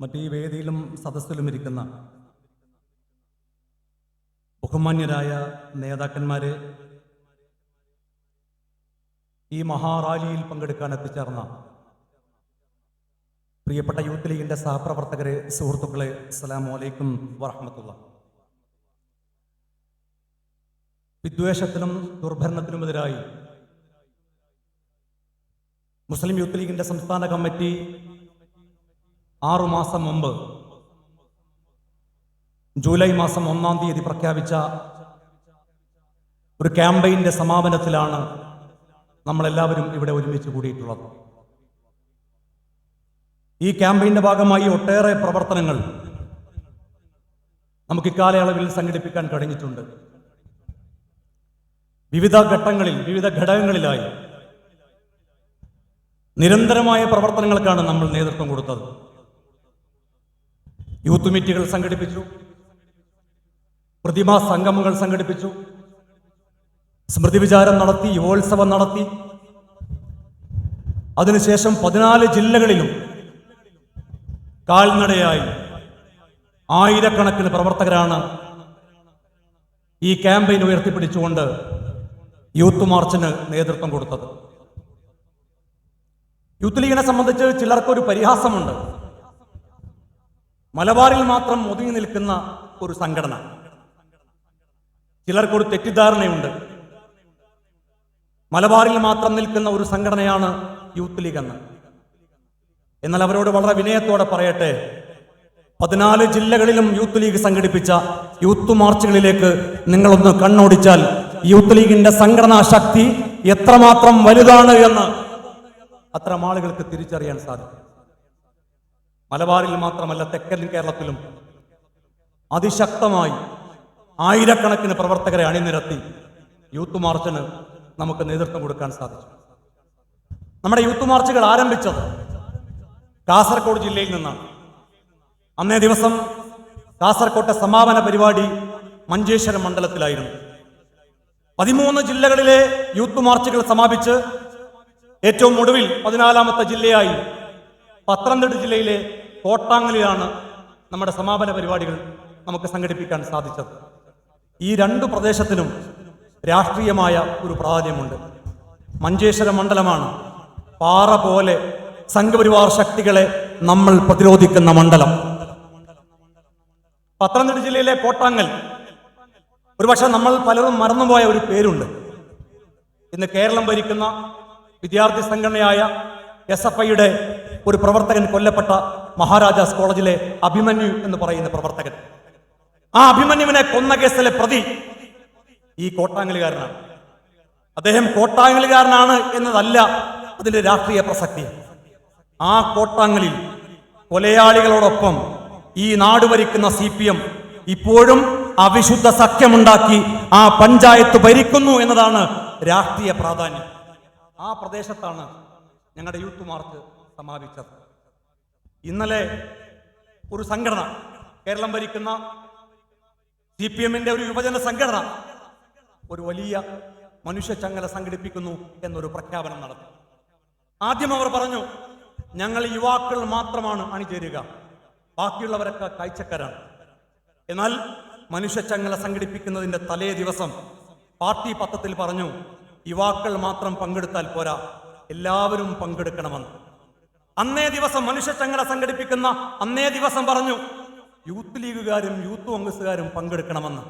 മറ്റീ വേദിയിലും സദസ്സിലും ഇരിക്കുന്ന ബഹുമാന്യരായ നേതാക്കന്മാരെ ഈ മഹാറാലിയിൽ പങ്കെടുക്കാൻ എത്തിച്ചേർന്ന പ്രിയപ്പെട്ട യൂത്ത് ലീഗിന്റെ സഹപ്രവർത്തകരെ സുഹൃത്തുക്കളെ അസ്സലാമു അലൈക്കും വറഹമത്തുള്ള. വിദ്വേഷത്തിനും ദുർഭരണത്തിനുമെതിരായി മുസ്ലിം യൂത്ത് ലീഗിന്റെ സംസ്ഥാന കമ്മിറ്റി ആറുമാസം മുമ്പ് ജൂലൈ മാസം ഒന്നാം തീയതി പ്രഖ്യാപിച്ച ഒരു ക്യാമ്പയിന്റെ സമാപനത്തിലാണ് നമ്മളെല്ലാവരും ഇവിടെ ഒരുമിച്ച് കൂടിയിട്ടുള്ളത്. ഈ ക്യാമ്പയിന്റെ ഭാഗമായി ഒട്ടേറെ പ്രവർത്തനങ്ങൾ നമുക്ക് ഇക്കാലയളവിൽ സംഘടിപ്പിക്കാൻ കഴിഞ്ഞിട്ടുണ്ട്. വിവിധ ഘട്ടങ്ങളിൽ വിവിധ ഘടകങ്ങളിലായി നിരന്തരമായ പ്രവർത്തനങ്ങൾക്കാണ് നമ്മൾ നേതൃത്വം കൊടുത്തത്. യൂത്ത് മീറ്റുകൾ സംഘടിപ്പിച്ചു. പ്രതിമാ സംഗമങ്ങൾ സംഘടിപ്പിച്ചു. സ്മൃതി വിചാരം നടത്തി യുവോത്സവം നടത്തി. അതിനുശേഷം പതിനാല് ജില്ലകളിലും കാൽനടയായി ആയിരക്കണക്കിന് പ്രവർത്തകരാണ് ഈ ക്യാമ്പയിൻ ഉയർത്തിപ്പിടിച്ചുകൊണ്ട് യൂത്ത് മാർച്ചിന് നേതൃത്വം കൊടുത്തത്. യൂത്ത് ലീഗിനെ സംബന്ധിച്ച് ചിലർക്കൊരു പരിഹാസമുണ്ട്. മലബാറിൽ മാത്രം ഒതുങ്ങി നിൽക്കുന്ന ഒരു സംഘടന. ചിലർക്കൊരു തെറ്റിദ്ധാരണയുണ്ട്. മലബാറിൽ മാത്രം നിൽക്കുന്ന ഒരു സംഘടനയാണ് യൂത്ത് ലീഗ് എന്ന്. എന്നാൽ അവരോട് വളരെ വിനയത്തോടെ പറയട്ടെ പതിനാല് ജില്ലകളിലും യൂത്ത് ലീഗ് സംഘടിപ്പിച്ച യൂത്ത് മാർച്ചുകളിലേക്ക് നിങ്ങളൊന്ന് കണ്ണോടിച്ചാൽ യൂത്ത് ലീഗിന്റെ സംഘടനാ ശക്തി എത്രമാത്രം വലുതാണ് എന്ന് അത്തരം ആളുകൾക്ക് തിരിച്ചറിയാൻ സാധിക്കും. മലബാറിൽ മാത്രമല്ല തെക്കൻ കേരളത്തിലും അതിശക്തമായി ആയിരക്കണക്കിന് പ്രവർത്തകരെ അണിനിരത്തി യൂത്ത് മാർച്ചിന് നമുക്ക് നേതൃത്വം കൊടുക്കാൻ സാധിച്ചു. നമ്മുടെ യൂത്ത് മാർച്ചുകൾ ആരംഭിച്ചത് കാസർഗോഡ് ജില്ലയിൽ നിന്നാണ്. അന്നേ ദിവസം കാസർകോട്ടെ സമാപന പരിപാടി മഞ്ചേശ്വരം മണ്ഡലത്തിലായിരുന്നു. പതിമൂന്ന് ജില്ലകളിലെ യൂത്ത് മാർച്ചുകൾ സമാപിച്ച് ഏറ്റവും ഒടുവിൽ പതിനാലാമത്തെ ജില്ലയായി പത്തനംതിട്ട ജില്ലയിലെ കോട്ടാങ്ങലിലാണ് നമ്മുടെ സമാപന പരിപാടികൾ നമുക്ക് സംഘടിപ്പിക്കാൻ സാധിച്ചത്. ഈ രണ്ടു പ്രദേശത്തിനും രാഷ്ട്രീയമായ ഒരു പ്രാധാന്യമുണ്ട് മഞ്ചേശ്വര മണ്ഡലമാണ് പാറ പോലെ സംഘപരിവാർ ശക്തികളെ നമ്മൾ പ്രതിരോധിക്കുന്ന മണ്ഡലം. പത്തനംതിട്ട ജില്ലയിലെ കോട്ടാങ്ങൽ. ഒരുപക്ഷെ നമ്മൾ പലരും മറന്നുപോയ ഒരു പേരുണ്ട്. ഇന്ന് കേരളം ഭരിക്കുന്ന വിദ്യാർത്ഥി സംഘടനയായ എസ് എഫ് ഐയുടെ ഒരു പ്രവർത്തകൻ കൊല്ലപ്പെട്ട മഹാരാജാസ് കോളേജിലെ അഭിമന്യു എന്ന് പറയുന്ന പ്രവർത്തകൻ. ആ അഭിമന്യുവിനെ കൊന്ന കേസിലെ പ്രതി ഈ കോട്ടാങ്ങലുകാരനാണ്. അദ്ദേഹം കോട്ടാങ്ങലുകാരനാണ് എന്നതല്ല അതിന്റെ രാഷ്ട്രീയ പ്രസക്തി. ആ കോട്ടാങ്ങലിൽ കൊലയാളികളോടൊപ്പം ഈ നാട് ഭരിക്കുന്ന സി പി എം ഇപ്പോഴും അവിശുദ്ധ സഖ്യമുണ്ടാക്കി ആ പഞ്ചായത്ത് ഭരിക്കുന്നു എന്നതാണ് രാഷ്ട്രീയ പ്രാധാന്യം. ആ പ്രദേശത്താണ് ഞങ്ങളുടെ യൂത്ത് മാർക്ക് സമാപിച്ചത്. ഇന്നലെ ഒരു സംഘടന കേരളം ഭരിക്കുന്ന സി പി എമ്മിന്റെ ഒരു യുവജന സംഘടന ഒരു വലിയ മനുഷ്യ ചങ്ങല സംഘടിപ്പിക്കുന്നു എന്നൊരു പ്രഖ്യാപനം നടത്തി. ആദ്യം അവർ പറഞ്ഞു ഞങ്ങൾ യുവാക്കൾ മാത്രമാണ് അണിചേരുക. ബാക്കിയുള്ളവരൊക്കെ കാഴ്ചക്കാരാണ്. എന്നാൽ മനുഷ്യ ചങ്ങല സംഘടിപ്പിക്കുന്നതിന്റെ തലേ ദിവസം പാർട്ടി പത്രത്തിൽ പറഞ്ഞു യുവാക്കൾ മാത്രം പങ്കെടുത്താൽ പോരാ. എല്ലാവരും പങ്കെടുക്കണമെന്ന്. അന്നേ ദിവസം മനുഷ്യ ചങ്ങല സംഘടിപ്പിക്കുന്ന അന്നേ ദിവസം പറഞ്ഞു യൂത്ത് ലീഗുകാരും യൂത്ത് കോൺഗ്രസുകാരും പങ്കെടുക്കണമെന്ന്.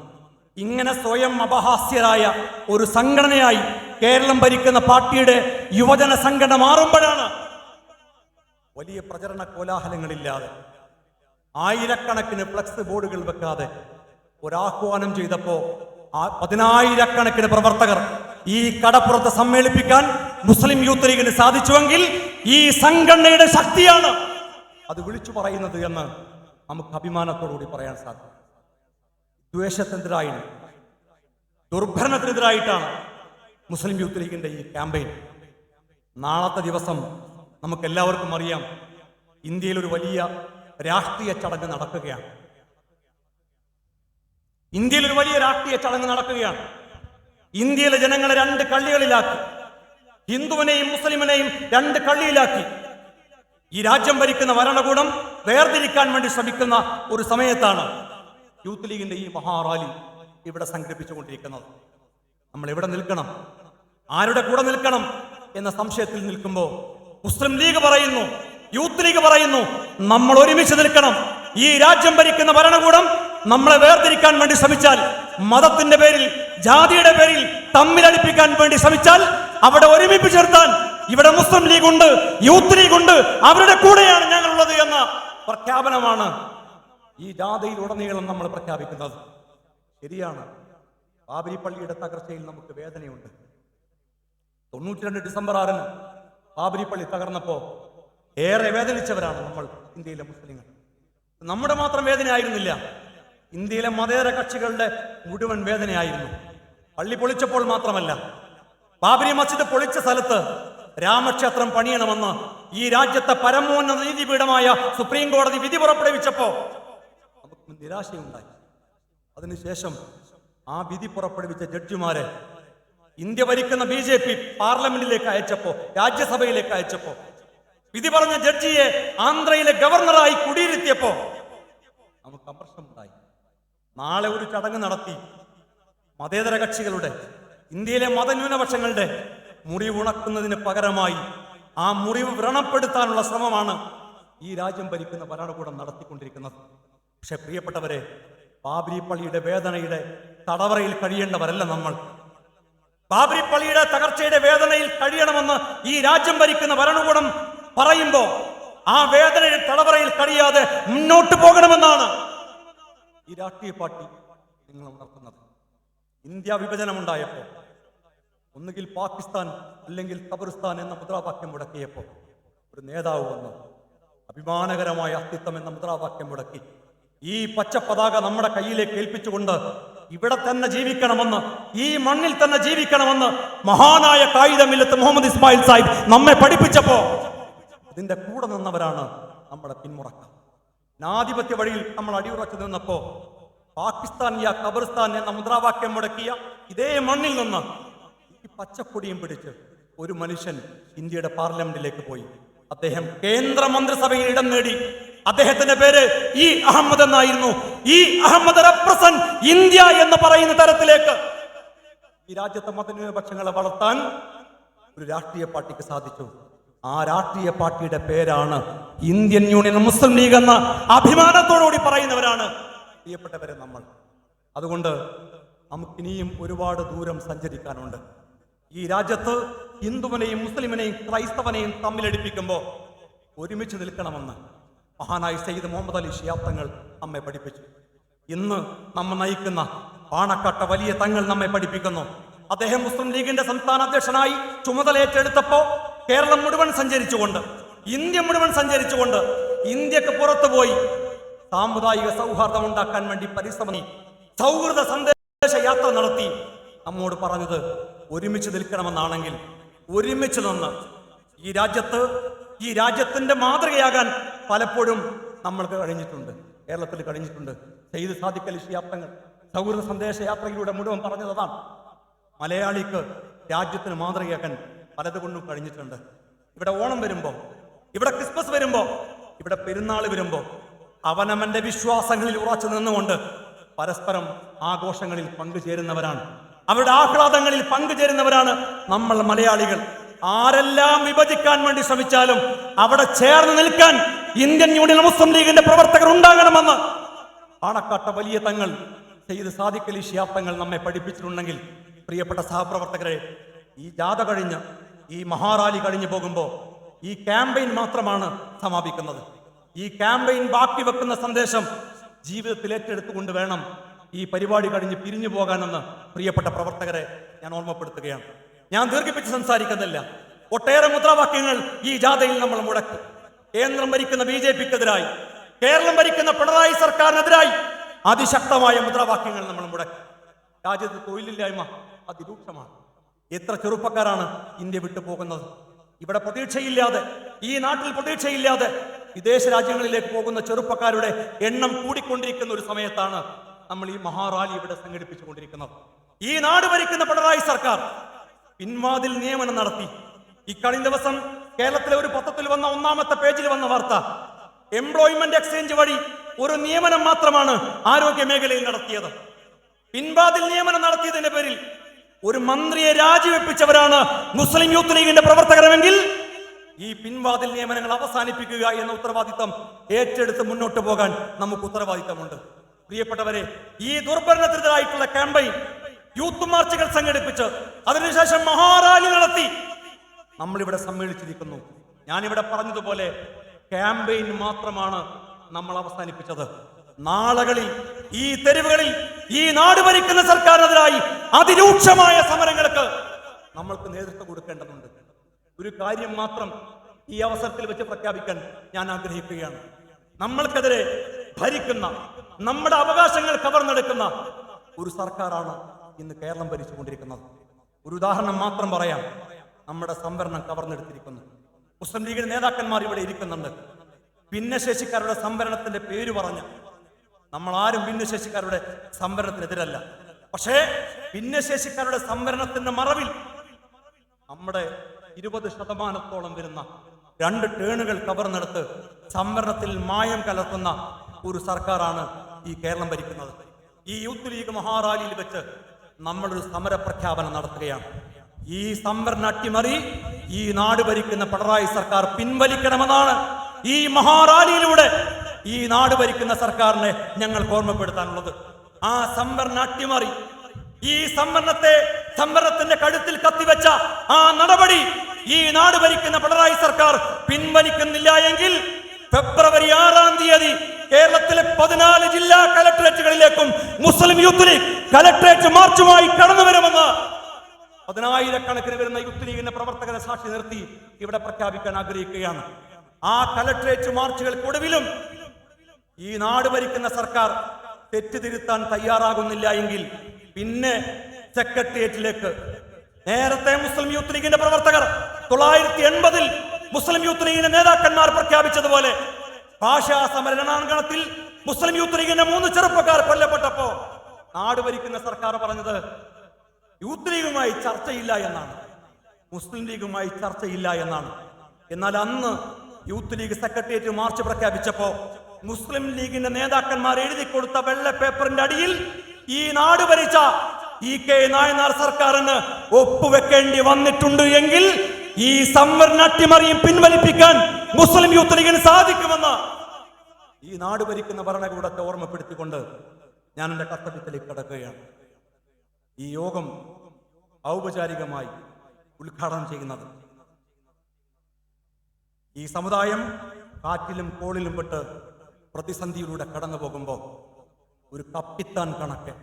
ഇങ്ങനെ സ്വയം അപഹാസ്യരായ ഒരു സംഘടനയായി കേരളം ഭരിക്കുന്ന പാർട്ടിയുടെ യുവജന സംഘടന മാറുമ്പോഴാണ് വലിയ പ്രചരണ കോലാഹലങ്ങളില്ലാതെ ആയിരക്കണക്കിന് ഫ്ലക്സ് ബോർഡുകൾ വെക്കാതെ ഒരാഹ്വാനം ചെയ്തപ്പോ ആ പതിനായിരക്കണക്കിന് പ്രവർത്തകർ ഈ കടപ്പുറത്ത് സമ്മേളിപ്പിക്കാൻ മുസ്ലിം യൂത്ത് ലീഗിന് സാധിച്ചുവെങ്കിൽ ഈ സംഘടനയുടെ ശക്തിയാണ് അത് വിളിച്ചു പറയുന്നത് എന്ന് നമുക്ക് അഭിമാനത്തോടുകൂടി പറയാൻ സാധിക്കും. ദ്വേഷത്തിനെതിരായി ദുർഭരണത്തിനെതിരായിട്ടാണ് മുസ്ലിം യൂത്ത് ലീഗിന്റെ ഈ ക്യാമ്പയിൻ. നാളത്തെ ദിവസം നമുക്ക് എല്ലാവർക്കും അറിയാം ഇന്ത്യയിൽ ഒരു വലിയ രാഷ്ട്രീയ ചടങ്ങ് നടക്കുകയാണ്. ഇന്ത്യയിൽ ഒരു വലിയ രാഷ്ട്രീയ ചടങ്ങ് നടക്കുകയാണ്. ഇന്ത്യയിലെ ജനങ്ങളെ രണ്ട് കള്ളികളിലാക്കി. ഹിന്ദുവിനെയും മുസ്ലിമിനെയും രണ്ട് കള്ളിയിലാക്കി. ഈ രാജ്യം ഭരിക്കുന്ന ഭരണകൂടം വേർതിരിക്കാൻ വേണ്ടി ശ്രമിക്കുന്ന ഒരു സമയത്താണ് യൂത്ത് ലീഗിന്റെ ഈ മഹാറാലി ഇവിടെ സംഘടിപ്പിച്ചുകൊണ്ടിരിക്കുന്നത്. നമ്മൾ എവിടെ നിൽക്കണം? ആരുടെ കൂടെ നിൽക്കണം എന്ന സംശയത്തിൽ നിൽക്കുമ്പോൾ മുസ്ലിം ലീഗ് പറയുന്നു യൂത്ത് ലീഗ് പറയുന്നു നമ്മൾ ഒരുമിച്ച് നിൽക്കണം. ഈ രാജ്യം ഭരിക്കുന്ന ഭരണകൂടം നമ്മളെ വേർതിരിക്കാൻ വേണ്ടി ശ്രമിച്ചാൽ മതത്തിന്റെ പേരിൽ ജാതിയുടെ പേരിൽ തമ്മിലടിപ്പിക്കാൻ വേണ്ടി ശ്രമിച്ചാൽ അവിടെ ഒരുമിപ്പിച്ചു ചേർത്താൻ ഇവിടെ മുസ്ലിം ലീഗ് ഉണ്ട് യൂത്ത് ലീഗ് ഉണ്ട് അവരുടെ കൂടെയാണ് ഞങ്ങളുള്ളത് എന്ന പ്രഖ്യാപനമാണ് ഈ ജാഥയിൽ ഉടനീളം നമ്മൾ പ്രഖ്യാപിക്കുന്നത്. ശരിയാണ്. ബാബരി പള്ളിയുടെ തകർച്ചയിൽ നമുക്ക് വേദനയുണ്ട്. തൊണ്ണൂറ്റി രണ്ട് ഡിസംബർ ആറിന് ബാബരി പള്ളി തകർന്നപ്പോ ഏറെ വേദനിച്ചവരാണ് നമ്മൾ ഇന്ത്യയിലെ മുസ്ലിങ്ങൾ. നമ്മുടെ മാത്രം വേദനയായിരുന്നില്ല. ഇന്ത്യയിലെ മതേതര കക്ഷികളുടെ മുഴുവൻ വേദനയായിരുന്നു. പള്ളി പൊളിച്ചപ്പോൾ മാത്രമല്ല ബാബരി മസ്ജിദ് പൊളിച്ച സ്ഥലത്ത് രാമക്ഷേത്രം പണിയണമെന്ന് ഈ രാജ്യത്തെ പരമോന്നത നീതിപീഠമായ സുപ്രീം കോടതി വിധി പുറപ്പെടുവിച്ചപ്പോ നമുക്ക് നിരാശയുണ്ടായി. അതിനുശേഷം ആ വിധി പുറപ്പെടുവിച്ച ജഡ്ജിമാരെ ഇന്ത്യ ഭരിക്കുന്ന ബി ജെ പി പാർലമെന്റിലേക്ക് അയച്ചപ്പോ രാജ്യസഭയിലേക്ക് അയച്ചപ്പോ വിധി പറഞ്ഞ ജഡ്ജിയെ ആന്ധ്രയിലെ ഗവർണറായി കുടിയിരുത്തിയപ്പോ നമുക്ക് അമർഷമുണ്ടായി നാളെ ഒരു ചടങ്ങ് നടത്തി. മതേതര കക്ഷികളുടെ ഇന്ത്യയിലെ മതന്യൂനപക്ഷങ്ങളുടെ മുറിവുണക്കുന്നതിന് പകരമായി ആ മുറിവ് വ്രണപ്പെടുത്താനുള്ള ശ്രമമാണ് ഈ രാജ്യം ഭരിക്കുന്ന ഭരണകൂടം നടത്തിക്കൊണ്ടിരിക്കുന്നത്. പക്ഷെ പ്രിയപ്പെട്ടവരെ ബാബരി പള്ളിയുടെ വേദനയുടെ തടവറയിൽ കഴിയേണ്ടവരല്ല നമ്മൾ. ബാബരി പള്ളിയുടെ തകർച്ചയുടെ വേദനയിൽ കഴിയണമെന്ന് ഈ രാജ്യം ഭരിക്കുന്ന ഭരണകൂടം പറയുമ്പോ ആ വേദനയുടെ തടവറയിൽ കഴിയാതെ മുന്നോട്ട് പോകണമെന്നാണ് ഈ രാഷ്ട്രീയ പാർട്ടി നിങ്ങൾ ഉണർത്തുന്നത്. ഇന്ത്യ വിഭജനം ഉണ്ടായപ്പോൾ ഒന്നുകിൽ പാകിസ്ഥാൻ അല്ലെങ്കിൽ ഖബറിസ്ഥാൻ എന്ന മുദ്രാവാക്യം മുടക്കിയപ്പോൾ ഒരു നേതാവ് വന്നു. അഭിമാനകരമായ അസ്തിത്വം എന്ന മുദ്രാവാക്യം മുടക്കി. ഈ പച്ച പതാക നമ്മുടെ കയ്യിലേക്ക് ഏൽപ്പിച്ചുകൊണ്ട് ഇവിടെ തന്നെ ജീവിക്കണമെന്ന് ഈ മണ്ണിൽ തന്നെ ജീവിക്കണമെന്ന് മഹാനായ കായികമില്ലത്ത് മുഹമ്മദ് ഇസ്മായിൽ സാഹിബ് നമ്മെ പഠിപ്പിച്ചപ്പോ അതിന്റെ കൂടെ നിന്നവരാണ് നമ്മുടെ പിന്മുറക്കം ജനാധിപത്യ വഴിയിൽ നമ്മൾ അടിയുറച്ചു നിന്നപ്പോ പാകിസ്ഥാൻ യാ കബർസ്ഥാൻ എന്ന മുദ്രാവാക്യം മുടക്കിയ ഇതേ മണ്ണിൽ നിന്ന് ഈ പച്ചക്കൊടിയും പിടിച്ച് ഒരു മനുഷ്യൻ ഇന്ത്യയുടെ പാർലമെന്റിലേക്ക് പോയി. അദ്ദേഹം കേന്ദ്ര മന്ത്രിസഭയിൽ ഇടം നേടി. അദ്ദേഹത്തിന്റെ പേര് ഈ അഹമ്മദ് എന്നായിരുന്നു. ഈ അഹമ്മദ് റെപ്രസെന്റ് ഇന്ത്യ എന്ന് പറയുന്ന തരത്തിലേക്ക് ഈ രാജ്യത്തെ മതന്യൂനപക്ഷങ്ങളെ വളർത്താൻ ഒരു രാഷ്ട്രീയ പാർട്ടിക്ക് സാധിച്ചു. ആ രാഷ്ട്രീയ പാർട്ടിയുടെ പേരാണ് ഇന്ത്യൻ യൂണിയൻ മുസ്ലിം ലീഗ് എന്ന അഭിമാനത്തോടുകൂടി പറയുന്നവരാണ് പ്രിയപ്പെട്ടവരെ നമ്മൾ. അതുകൊണ്ട് നമുക്കിനിയും ഒരുപാട് ദൂരം സഞ്ചരിക്കാനുണ്ട്. ഈ രാജ്യത്ത് ഹിന്ദുവിനെയും മുസ്ലിമിനെയും ക്രൈസ്തവനെയും തമ്മിലടിപ്പിക്കുമ്പോൾ ഒരുമിച്ച് നിൽക്കണമെന്ന് മഹാനായ സയ്യിദ് മുഹമ്മദ് അലി ഷിയാബ് തങ്ങൾ നമ്മെ പഠിപ്പിച്ചു. ഇന്ന് നമ്മെ നയിക്കുന്ന പാണക്കാട്ട വലിയ തങ്ങൾ നമ്മെ പഠിപ്പിക്കുന്നു. അദ്ദേഹം മുസ്ലിം ലീഗിന്റെ സംസ്ഥാന അധ്യക്ഷനായി ചുമതലയേറ്റെടുത്തപ്പോ കേരളം മുഴുവൻ സഞ്ചരിച്ചുകൊണ്ട് ഇന്ത്യ മുഴുവൻ സഞ്ചരിച്ചുകൊണ്ട് ഇന്ത്യയ്ക്ക് പുറത്തു പോയി സാമുദായിക സൗഹാർദ്ദം ഉണ്ടാക്കാൻ വേണ്ടി പരിശ്രമി സൗഹൃദ സന്ദേശ യാത്ര നടത്തി. നമ്മോട് പറഞ്ഞത് ഒരുമിച്ച് നിൽക്കണമെന്നാണെങ്കിൽ ഒരുമിച്ച് നിന്ന് ഈ രാജ്യത്ത് ഈ രാജ്യത്തിന്റെ മാതൃകയാകാൻ പലപ്പോഴും നമ്മൾക്ക് കഴിഞ്ഞിട്ടുണ്ട് കേരളത്തിൽ കഴിഞ്ഞിട്ടുണ്ട്. ചെയ്ത് സാധിക്കൽ അലി സൗഹൃദ സന്ദേശ യാത്രയിലൂടെ മുഴുവൻ പറഞ്ഞതാണ്. മലയാളിക്ക് രാജ്യത്തിന് മാതൃകയാക്കാൻ പലതുകൊണ്ടും കഴിഞ്ഞിട്ടുണ്ട്. ഇവിടെ ഓണം വരുമ്പോൾ ഇവിടെ ക്രിസ്മസ് വരുമ്പോൾ ഇവിടെ പെരുന്നാൾ വരുമ്പോൾ അവനവന്റെ വിശ്വാസങ്ങളിൽ ഉറച്ചു നിന്നുകൊണ്ട് പരസ്പരം ആഘോഷങ്ങളിൽ പങ്കുചേരുന്നവരാണ്. അവരുടെ ആഹ്ലാദങ്ങളിൽ പങ്കുചേരുന്നവരാണ് നമ്മൾ മലയാളികൾ. ആരെല്ലാം വിഭജിക്കാൻ വേണ്ടി ശ്രമിച്ചാലും അവിടെ ചേർന്ന് നിൽക്കാൻ ഇന്ത്യൻ യൂണിയൻ മുസ്ലിം ലീഗിന്റെ പ്രവർത്തകർ ഉണ്ടാകണമെന്ന് ആണക്കാട്ട വലിയ തങ്ങൾ ചെയ്ത് സാദിഖലി ഷിയാബ്ദങ്ങൾ നമ്മെ പഠിപ്പിച്ചിട്ടുണ്ടെങ്കിൽ പ്രിയപ്പെട്ട സഹപ്രവർത്തകരെ ഈ ജാഥ കഴിഞ്ഞ് ഈ മഹാറാലി കഴിഞ്ഞു പോകുമ്പോൾ ഈ ക്യാമ്പയിൻ മാത്രമാണ് സമാപിക്കുന്നത്. ഈ ക്യാമ്പയിൻ ബാക്കി വെക്കുന്ന സന്ദേശം ജീവിതത്തിൽ ഏറ്റെടുത്തുകൊണ്ട് വേണം ഈ പരിപാടി കഴിഞ്ഞ് പിരിഞ്ഞു പോകാനെന്ന് പ്രിയപ്പെട്ട പ്രവർത്തകരെ ഞാൻ ഓർമ്മപ്പെടുത്തുകയാണ്. ഞാൻ ദീർഘിപ്പിച്ച് സംസാരിക്കുന്നില്ല ഒട്ടേറെ മുദ്രാവാക്യങ്ങൾ ഈ ജാഥയിൽ നമ്മൾ മുടക്കി. കേന്ദ്രം ഭരിക്കുന്ന ബി ജെ പിക്കെതിരായി കേരളം ഭരിക്കുന്ന പിണറായി സർക്കാരിനെതിരായി അതിശക്തമായ മുദ്രാവാക്യങ്ങൾ നമ്മൾ മുടക്കി. രാജ്യത്ത് തൊഴിലില്ലായ്മ അതിരൂക്ഷമാണ്. എത്ര ചെറുപ്പക്കാരാണ് ഇന്ത്യ വിട്ടു പോകുന്നത്? ഇവിടെ പ്രതീക്ഷയില്ലാതെ ഈ നാട്ടിൽ പ്രതീക്ഷയില്ലാതെ വിദേശ രാജ്യങ്ങളിലേക്ക് പോകുന്ന ചെറുപ്പക്കാരുടെ എണ്ണം കൂടിക്കൊണ്ടിരിക്കുന്ന ഒരു സമയത്താണ് നമ്മൾ ഈ മഹാറാലി ഇവിടെ സംഘടിപ്പിച്ചുകൊണ്ടിരിക്കുന്നത് ഈ നാട് ഭരിക്കുന്ന പിണറായി സർക്കാർ പിൻവാതിൽ നിയമനം നടത്തി. ഇക്കഴിഞ്ഞ ദിവസം കേരളത്തിലെ ഒരു പത്രത്തിൽ വന്ന ഒന്നാമത്തെ പേജിൽ വന്ന വാർത്ത എംപ്ലോയ്മെന്റ് എക്സ്ചേഞ്ച് വഴി ഒരു നിയമനം മാത്രമാണ് ആരോഗ്യ മേഖലയിൽ നടത്തിയത്. പിൻവാതിൽ നിയമനം നടത്തിയതിന്റെ പേരിൽ ഒരു മന്ത്രിയെ രാജിവെപ്പിച്ചവരാണ് മുസ്ലിം യൂത്ത് ലീഗിന്റെ പ്രവർത്തകരമെങ്കിൽ ഈ പിൻവാതിൽ നിയമനങ്ങൾ അവസാനിപ്പിക്കുക എന്ന ഉത്തരവാദിത്തം ഏറ്റെടുത്ത് മുന്നോട്ട് പോകാൻ നമുക്ക് ഉത്തരവാദിത്തമുണ്ട്. പ്രിയപ്പെട്ടവരെ ഈ ദുർഭരണത്തിനെതിരായിട്ടുള്ള ക്യാമ്പയിൻ യൂത്ത് മാർച്ചുകൾ സംഘടിപ്പിച്ച് അതിനുശേഷം മഹാറാലി നടത്തി. നമ്മളിവിടെ സമ്മേളിച്ചിരിക്കുന്നു. ഞാനിവിടെ പറഞ്ഞതുപോലെ ക്യാമ്പയിൻ മാത്രമാണ് നമ്മൾ അവസാനിപ്പിച്ചത്. നാളുകളിൽ ഈ തെരുവുകളിൽ ഈ നാട് ഭരിക്കുന്ന സർക്കാരിനെതിരായി അതിരൂക്ഷമായ സമരങ്ങൾക്ക് നമ്മൾക്ക് നേതൃത്വം കൊടുക്കേണ്ടതുണ്ട്. ഒരു കാര്യം മാത്രം ഈ അവസരത്തിൽ വെച്ച് പ്രഖ്യാപിക്കാൻ ഞാൻ ആഗ്രഹിക്കുകയാണ്. നമ്മൾക്കെതിരെ ഭരിക്കുന്ന നമ്മുടെ അവകാശങ്ങൾ കവർന്നെടുക്കുന്ന ഒരു സർക്കാരാണ് ഇന്ന് കേരളം ഭരിച്ചുകൊണ്ടിരിക്കുന്നത്. ഒരു ഉദാഹരണം മാത്രം പറയാം. നമ്മുടെ സംവരണം കവർന്നെടുത്തിരിക്കുന്നു. മുസ്ലിം ലീഗിന്റെ നേതാക്കന്മാർ ഇവിടെ ഇരിക്കുന്നുണ്ട്. ഭിന്നശേഷിക്കാരുടെ സംവരണത്തിന്റെ പേര് പറഞ്ഞ്. നമ്മൾ ആരും ഭിന്നശേഷിക്കാരുടെ സംവരണത്തിനെതിരല്ല. പക്ഷേ ഭിന്നശേഷിക്കാരുടെ സംവരണത്തിന്റെ മറവിൽ നമ്മുടെ ഇരുപത് ശതമാനത്തോളം വരുന്ന രണ്ട് ടേണുകൾ കവർന്നെടുത്ത് സംവരണത്തിൽ മായം കലർത്തുന്ന ഒരു സർക്കാരാണ് ഈ കേരളം ഭരിക്കുന്നത്. ഈ യൂത്ത് ലീഗ് മഹാറാലിയിൽ വെച്ച് നമ്മളൊരു സമര പ്രഖ്യാപനം നടത്തുകയാണ്. ഈ സംവരണ അട്ടിമറി ഈ നാട് ഭരിക്കുന്ന പിണറായി സർക്കാർ പിൻവലിക്കണമെന്നാണ് ഈ മഹാറാലിയിലൂടെ ഈ നാട് ഭരിക്കുന്ന സർക്കാരിനെ ഞങ്ങൾ ഓർമ്മപ്പെടുത്താനുള്ളത്. ആ സംവരണ അട്ടിമറി. ഈ സംവരണത്തെ സംവരണത്തിന്റെ കഴുത്തിൽ കത്തിവെച്ച ആ നടപടി ഈ നാട് ഭരിക്കുന്ന പിണറായി സർക്കാർ പിൻവലിക്കുന്നില്ല എങ്കിൽ ഫെബ്രുവരി ആറാം തീയതി കേരളത്തിലെ പതിനാല് ജില്ലാ കലക്ടറേറ്റുകളിലേക്കും മുസ്ലിം യൂത്ത് ലീഗ് കലക്ടറേറ്റ് മാർച്ചുമായി കടന്നു വരുമെന്ന് പതിനായിരക്കണക്കിന് വരുന്ന യൂത്ത് ലീഗിന്റെ പ്രവർത്തകരെ സാക്ഷി നിർത്തി ഇവിടെ പ്രഖ്യാപിക്കാൻ ആഗ്രഹിക്കുകയാണ്. ആ കലക്ടറേറ്റ് മാർച്ചുകൾക്കൊടുവിലും ഈ നാട് ഭരിക്കുന്ന സർക്കാർ തെറ്റ് തിരുത്താൻ തയ്യാറാകുന്നില്ല എങ്കിൽ പിന്നെ സെക്രട്ടേറിയറ്റിലേക്ക്. നേരത്തെ മുസ്ലിം യൂത്ത് ലീഗിന്റെ പ്രവർത്തകർ തൊള്ളായിരത്തി എൺപതിൽ മുസ്ലിം യൂത്ത് ലീഗിന്റെ നേതാക്കന്മാർ പ്രഖ്യാപിച്ചതുപോലെ ഭാഷാ സമരണാങ്കണത്തിൽ മുസ്ലിം യൂത്ത് ലീഗിന്റെ മൂന്ന് ചെറുപ്പക്കാർ കൊല്ലപ്പെട്ടപ്പോ നാട് ഭരിക്കുന്ന സർക്കാർ പറഞ്ഞത് യൂത്ത് ലീഗുമായി ചർച്ചയില്ല എന്നാണ്. മുസ്ലിം ലീഗുമായി ചർച്ചയില്ല എന്നാണ്. എന്നാൽ അന്ന് യൂത്ത് ലീഗ് സെക്രട്ടേറിയറ്റ് മാർച്ച് പ്രഖ്യാപിച്ചപ്പോ മുസ്ലിം ലീഗിന്റെ നേതാക്കന്മാർ എഴുതി കൊടുത്ത വെള്ള പേപ്പറിന്റെ അടിയിൽ ഈ നാട് ഭരിച്ച ഇ കെ നായനാർ സർക്കാരിന് ഒപ്പുവെക്കേണ്ടി വന്നിട്ടുണ്ട് എങ്കിൽ ഈ സംവരണ അട്ടിമറിയും പിൻവലിപ്പിക്കാൻ മുസ്ലിം യൂത്ത് ലീഗിന് സാധിക്കുമെന്ന് ഈ നാട് ഭരിക്കുന്ന ഭരണകൂടത്തെ ഓർമ്മപ്പെടുത്തിക്കൊണ്ട് ഞാൻ എന്റെ കർത്തവ്യത്തിലേക്ക് കടക്കുകയാണ്. ഈ യോഗം ഔപചാരികമായി ഉദ്ഘാടനം ചെയ്യുന്നത്. ഈ സമുദായം കാറ്റിലും കോളിലും പെട്ട് പ്രതിസന്ധിയിലൂടെ കടന്നു പോകുമ്പോൾ ഒരു കപ്പിത്താൻ കണക്ക്.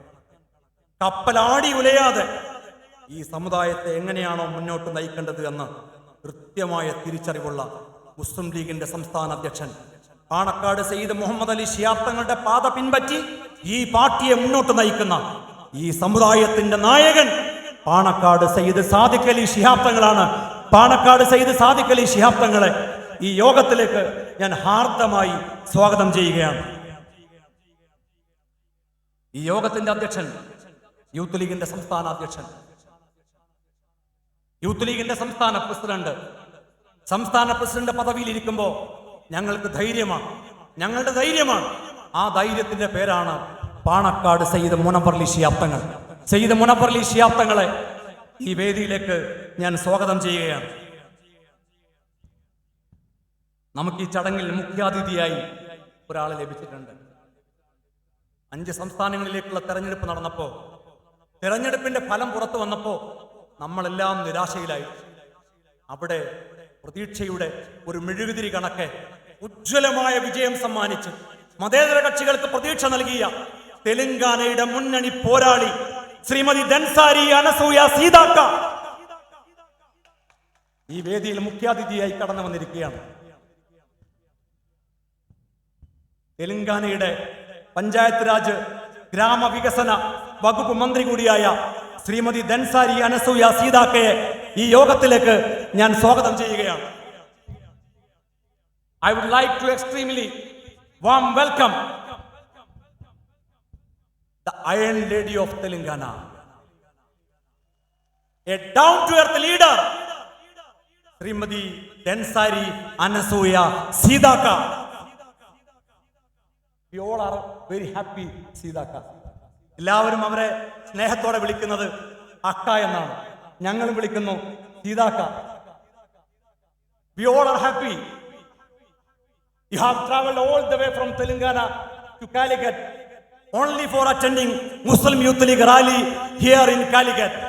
കപ്പലാടി ഉലയാതെ ഈ സമുദായത്തെ എങ്ങനെയാണോ മുന്നോട്ട് നയിക്കേണ്ടത് എന്ന് കൃത്യമായ തിരിച്ചറിവുള്ള മുസ്ലിം ലീഗിന്റെ സംസ്ഥാന അധ്യക്ഷൻ പാണക്കാട് സെയ്ദ് മുഹമ്മദ് അലി ഷിയാബ് തങ്ങളുടെ പാത പിൻപറ്റി ഈ പാർട്ടിയെ മുന്നോട്ട് നയിക്കുന്ന ഈ സമുദായത്തിന്റെ നായകൻ പാണക്കാട് സയ്യിദ് സാദിഖ് അലി ശിഹാപ്തങ്ങളാണ് പാണക്കാട് സയ്യിദ് സാദിഖ് അലി ശിഹാബ് തങ്ങളെ ഈ യോഗത്തിലേക്ക് ഞാൻ ഹാർദമായി സ്വാഗതം ചെയ്യുകയാണ്. ഈ യോഗത്തിന്റെ അധ്യക്ഷൻ യൂത്ത് ലീഗിന്റെ സംസ്ഥാന അധ്യക്ഷൻ. യൂത്ത് ലീഗിന്റെ സംസ്ഥാന പ്രസിഡന്റ്. സംസ്ഥാന പ്രസിഡന്റ് പദവിയിൽ ഇരിക്കുമ്പോൾ ഞങ്ങൾക്ക് ധൈര്യമാണ്. ഞങ്ങളുടെ ധൈര്യമാണ്. ആ ധൈര്യത്തിന്റെ പേരാണ് പാണക്കാട് സയ്യിദ് മുനപ്പർലി ഷിയാപ്തങ്ങൾ സയ്യിദ് മുനപ്പർലി ഷിയാപ്തങ്ങളെ ഈ വേദിയിലേക്ക് ഞാൻ സ്വാഗതം ചെയ്യുകയാണ്. നമുക്ക് ഈ ചടങ്ങിൽ മുഖ്യാതിഥിയായി ഒരാളെ ലഭിച്ചിട്ടുണ്ട്. അഞ്ച് സംസ്ഥാനങ്ങളിലേക്കുള്ള തെരഞ്ഞെടുപ്പ് നടന്നപ്പോ തെരഞ്ഞെടുപ്പിന്റെ ഫലം പുറത്തു വന്നപ്പോ നമ്മളെല്ലാം നിരാശയിലായി. അവിടെ പ്രതീക്ഷയുടെ ഒരു മെഴുകുതിരി കണക്കെ ഉജ്ജ്വലമായ വിജയം സമ്മാനിച്ച് മതേതര കക്ഷികൾക്ക് പ്രതീക്ഷ നൽകിയ തെലങ്കാനയുടെ മുന്നണി പോരാളി ശ്രീമതി ദൻസാരി അനസൂയ സീതാക്ക. ഈ വേദിയിൽ മുഖ്യാതിഥിയായി കടന്നു വന്നിരിക്കുകയാണ്. തെലങ്കാനയുടെ പഞ്ചായത്ത് രാജ് ഗ്രാമവികസന വകുപ്പ് മന്ത്രി കൂടിയായ ശ്രീമതി ദൻസാരി അനസൂയ സീതാക്കയെ ഈ യോഗത്തിലേക്ക് ഞാൻ സ്വാഗതം ചെയ്യുകയാണ്. I would like to extremely warm welcome the iron lady of Telangana a down to earth leader Shrimati Dansari Anasuya Seethakka. We all are very happy Seethakka എല്ലാവരും അവരെ സ്നേഹത്തോടെ വിളിക്കുന്നത് അക്ക എന്നാണ്. ഞങ്ങളും വിളിക്കുന്നു Seethakka we all are happy you have travelled all the way from Telangana to Calicut only for attending Muslim youth league rally here in Calicut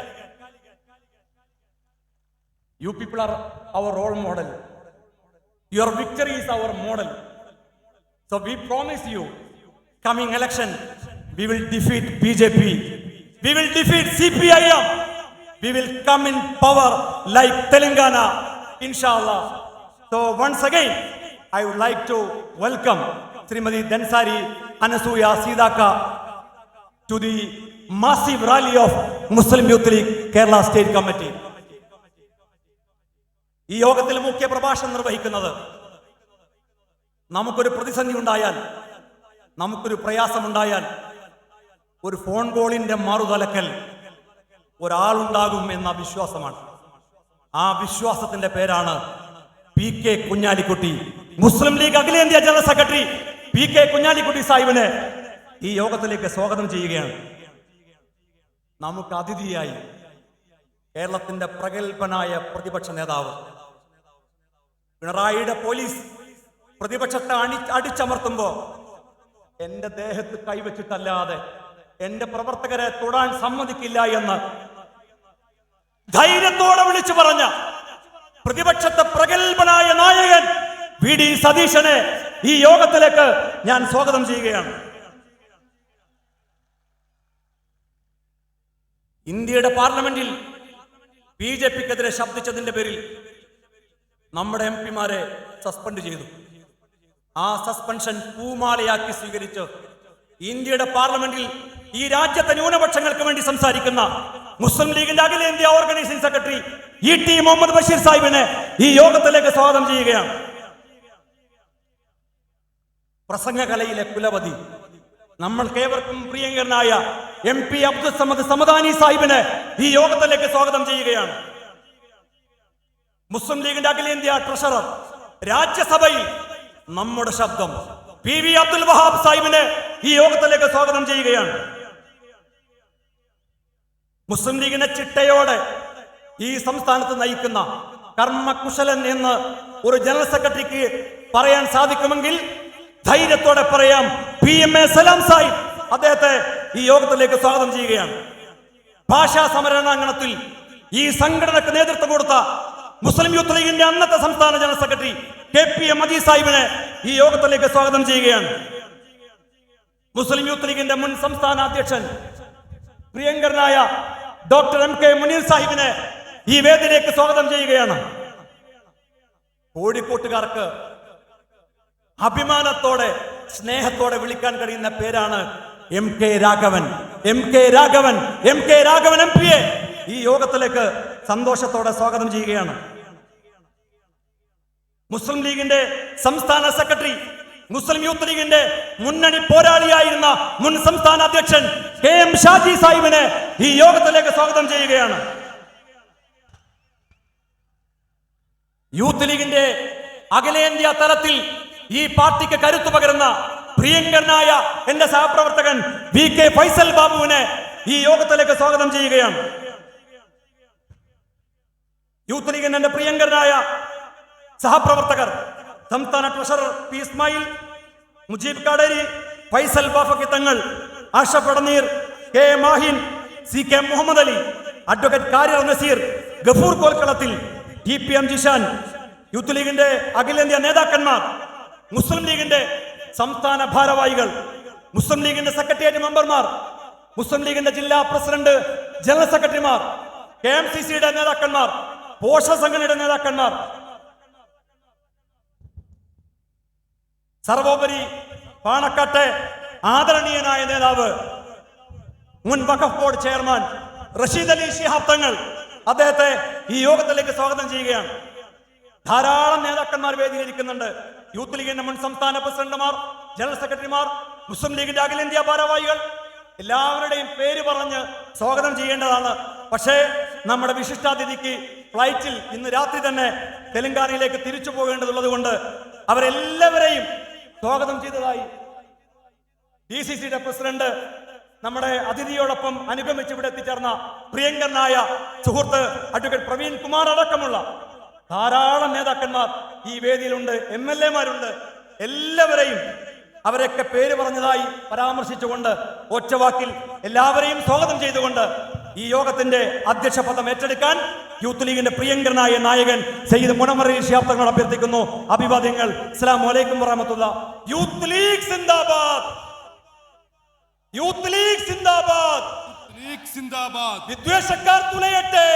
you people are our role model your victory is our model. So we promise you, coming election, we will defeat BJP. We will defeat CPIM. We will come in power like Telangana, inshallah. So once again, I would like to welcome Srimati Dansari Anasuya Sidaka to the massive rally of Muslim Youth League Kerala State Committee. ഈ യോഗത്തിൽ മുഖ്യ പ്രഭാഷണം നിർവഹിക്കുന്നത് നമുക്കൊരു പ്രതിസന്ധി ഉണ്ടായാൽ നമുക്കൊരു പ്രയാസമുണ്ടായാൽ ഒരു ഫോൺ കോളിന്റെ മറുതലക്കൽ ഒരാളുണ്ടാകും എന്ന വിശ്വാസമാണ്. ആ വിശ്വാസത്തിന്റെ പേരാണ് P K Kunhalikutty. Muslim league അഖിലേന്ത്യാ general secretary P K Kunhalikutty സാഹിബിനെ ഈ യോഗത്തിലേക്ക് സ്വാഗതം ചെയ്യുകയാണ്. നമുക്ക് അതിഥിയായി കേരളത്തിന്റെ പ്രഗത്ഭനായ പ്രതിപക്ഷ നേതാവ് പിണറായിയുടെ പോലീസ് പ്രതിപക്ഷത്തെ അണി അടിച്ചമർത്തുമ്പോ എന്റെ ദേഹത്ത് കൈവച്ചിട്ടല്ലാതെ എന്റെ പ്രവർത്തകരെ തൊടാൻ സമ്മതിക്കില്ല എന്ന് ധൈര്യത്തോടെ വിളിച്ചു പറഞ്ഞ പ്രതിപക്ഷത്തെ പ്രഗത്ഭനായ നായകൻ വി ഡി സതീശനെ ഈ യോഗത്തിലേക്ക് ഞാൻ സ്വാഗതം ചെയ്യുകയാണ്. ഇന്ത്യയുടെ പാർലമെന്റിൽ ബി ജെ പിക്കെതിരെ ശബ്ദിച്ചതിന്റെ പേരിൽ നമ്മുടെ എം പിമാരെ സസ്പെൻഡ് ചെയ്തു. ആ സസ്പെൻഷൻ പൂമാലയാക്കി സ്വീകരിച്ച് ഇന്ത്യയുടെ പാർലമെന്റിൽ ഈ രാജ്യത്തെ ന്യൂനപക്ഷങ്ങൾക്ക് വേണ്ടി സംസാരിക്കുന്ന മുസ്ലിം ലീഗിന്റെ അഖിലേന്ത്യാ organising secretary E T Muhammad Basheer സാഹിബിനെ ഈ യോഗത്തിലേക്ക് സ്വാഗതം ചെയ്യുകയാണ്. പ്രസംഗകലയിലെ കുലപതി നമ്മൾക്കേവർക്കും പ്രിയങ്കരനായ എം പി അബ്ദുൽ സമദ് സമദാനി സാഹിബിനെ ഈ യോഗത്തിലേക്ക് സ്വാഗതം ചെയ്യുകയാണ്. മുസ്ലിം ലീഗിന്റെ അഖിലേന്ത്യാ ട്രഷറർ രാജ്യസഭയിൽ നമ്മുടെ ശബ്ദം. പി. വി. അബ്ദുൽ വഹാബ് സാഹിബിനെ ഈ യോഗത്തിലേക്ക് സ്വാഗതം ചെയ്യുകയാണ്. മുസ്ലിം ലീഗിനെ ചിട്ടയോടെ ഈ സംസ്ഥാനത്ത് നയിക്കുന്ന കർമ്മകുശലൻ എന്ന് ഒരു ജനറൽ സെക്രട്ടറിക്ക് പറയാൻ സാധിക്കുമെങ്കിൽ ധൈര്യത്തോടെ പറയാം. P. M. A. Salam Sahib അദ്ദേഹത്തെ ഈ യോഗത്തിലേക്ക് സ്വാഗതം ചെയ്യുകയാണ്. ഭാഷാ സമരണാങ്കണത്തിൽ ഈ സംഘടനക്ക് നേതൃത്വം കൊടുത്ത മുസ്ലിം യൂത്ത് ലീഗിന്റെ അന്നത്തെ സംസ്ഥാന general secretary K P M Aji സാഹിബിനെ ഈ യോഗത്തിലേക്ക് സ്വാഗതം ചെയ്യുകയാണ്. മുസ്ലിം യൂത്ത് ലീഗിന്റെ മുൻ സംസ്ഥാന അധ്യക്ഷൻ പ്രിയങ്കരനായ ഡോക്ടർ എം കെ മുനീർ സാഹിബിനെ ഈ വേദിയിലേക്ക് സ്വാഗതം ചെയ്യുകയാണ്. കോഴിക്കോട്ടുകാർക്ക് അഭിമാനത്തോടെ സ്നേഹത്തോടെ വിളിക്കാൻ കഴിയുന്ന പേരാണ് M K Raghavan. M K Raghavan M K Raghavan M P പിയെ ഈ യോഗത്തിലേക്ക് സന്തോഷത്തോടെ സ്വാഗതം ചെയ്യുകയാണ്. മുസ്ലിം ലീഗിന്റെ സംസ്ഥാന സെക്രട്ടറി മുസ്ലിം യൂത്ത് ലീഗിന്റെ മുന്നണി പോരാളിയായിരുന്ന മുൻ സംസ്ഥാന അധ്യക്ഷൻ കെ എം ഷാജി സാഹിബിനെ ഈ യോഗത്തിലേക്ക് സ്വാഗതം ചെയ്യുകയാണ്. യൂത്ത് ലീഗിന്റെ അഖിലേന്ത്യാ തലത്തിൽ ഈ പാർട്ടിക്ക് കരുത്തു പകരുന്ന പ്രിയങ്കരനായ എന്റെ സഹപ്രവർത്തകൻ വി കെ ഫൈസൽ ബാബുവിനെ ഈ യോഗത്തിലേക്ക് സ്വാഗതം ചെയ്യുകയാണ്. യൂത്ത് ലീഗിന്റെ എന്റെ പ്രിയങ്കരനായ സഹപ്രവർത്തകർ സംസ്ഥാന treasurer P Ismail Mujeeb Kaderi Faisal Bafaqi Thangal Asha പടനീർ K A Mahin C K Muhammad Ali advocate കാരിർ Naseer Gafoor കോൽക്കളത്തിൽ T P M Jishan youth ലീഗിന്റെ അഖിലേന്ത്യാ നേതാക്കന്മാർ മുസ്ലിം ലീഗിന്റെ സംസ്ഥാന ഭാരവാഹികൾ മുസ്ലിം ലീഗിന്റെ സെക്രട്ടേറിയറ്റ് മെമ്പർമാർ മുസ്ലിം ലീഗിന്റെ ജില്ലാ പ്രസിഡന്റ് ജനറൽ സെക്രട്ടറിമാർ കെ എം സി സിയുടെ നേതാക്കന്മാർ പോഷക സംഘടനയുടെ നേതാക്കന്മാർ സർവോപരി പാണക്കാട്ടെ ആദരണീയനായ നേതാവ് മുൻ വഖഫ് ബോർഡ് ചെയർമാൻ റഷീദ് അലി ഷിഹാബ് തങ്ങൾ അദ്ദേഹത്തെ ഈ യോഗത്തിലേക്ക് സ്വാഗതം ചെയ്യുകയാണ്. ധാരാളം നേതാക്കന്മാർ വേദിയിലിരിക്കുന്നുണ്ട്. യൂത്ത് ലീഗിന്റെ മുൻ സംസ്ഥാന പ്രസിഡന്റുമാർ ജനറൽ സെക്രട്ടറിമാർ മുസ്ലിം ലീഗിന്റെ അഖിലേന്ത്യാ ഭാരവാഹികൾ എല്ലാവരുടെയും പേര് പറഞ്ഞ് സ്വാഗതം ചെയ്യേണ്ടതാണ്. പക്ഷേ നമ്മുടെ വിശിഷ്ടാതിഥിക്ക് ഫ്ലൈറ്റിൽ ഇന്ന് രാത്രി തന്നെ തെലങ്കാനയിലേക്ക് തിരിച്ചു പോകേണ്ടതുള്ളത് കൊണ്ട് അവരെല്ലാവരെയും സ്വാഗതം ചെയ്തതായി ഡി സി സിയുടെ പ്രസിഡന്റ് നമ്മുടെ അതിഥിയോടൊപ്പം അനുഗമിച്ച് ഇവിടെ എത്തിച്ചേർന്ന പ്രിയങ്കരനായ സുഹൃത്ത് അഡ്വക്കേറ്റ് പ്രവീൺ കുമാർ അടക്കമുള്ള ധാരാളം നേതാക്കന്മാർ ഈ വേദിയിലുണ്ട് എം എൽ എമാരുണ്ട്. എല്ലാവരെയും അവരൊക്കെ പേര് പറഞ്ഞതായി പരാമർശിച്ചുകൊണ്ട് ഒറ്റവാക്കിൽ എല്ലാവരെയും സ്വാഗതം ചെയ്തുകൊണ്ട് യോഗത്തിന്റെ അധ്യക്ഷ പദം ഏറ്റെടുക്കാൻ യൂത്ത് ലീഗിന്റെ പ്രിയങ്കരനായ നായകൻ സയ്യിദ് മുനമറി ശാബ്ദങ്ങൾ അഭ്യർത്ഥിക്കുന്നു. അഭിവാദ്യങ്ങൾ. അസ്സലാമു അലൈക്കും വറഹമത്തുള്ള യൂത്ത് ലീഗ് സിന്ദാബാദ്. യൂത്ത് ലീഗ് സിന്ദാബാദ്. ലീഗ് സിന്ദാബാദ്. വിദ്വേഷക്കാർ തുലയട്ടെ.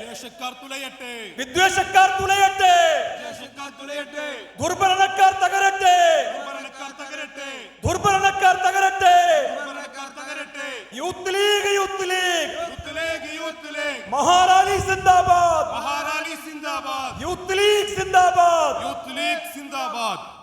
വിദ്വേഷക്കാർ തുലയട്ടെ. വിദ്വേഷക്കാർ തുലയട്ടെ. വിദ്വേഷക്കാർ തുലയട്ടെ. ദുർഭരണക്കാർ തകരട്ടെ. ദുർഭരണക്കാർ തകരട്ടെ. ദുർഭരണക്കാർ തകരട്ടെ. ദുർഭരണക്കാർ തകരട്ടെ. Youth league youth league. Youth league youth league. മഹാറാണി സിന്ദാബാദ്. മഹാറാണി സിന്ദാബാദ്. യൂത്ത് ലീഗ് സിന്ദാബാദ്. യൂത്ത് ലീഗ് സിന്ദാബാദ്.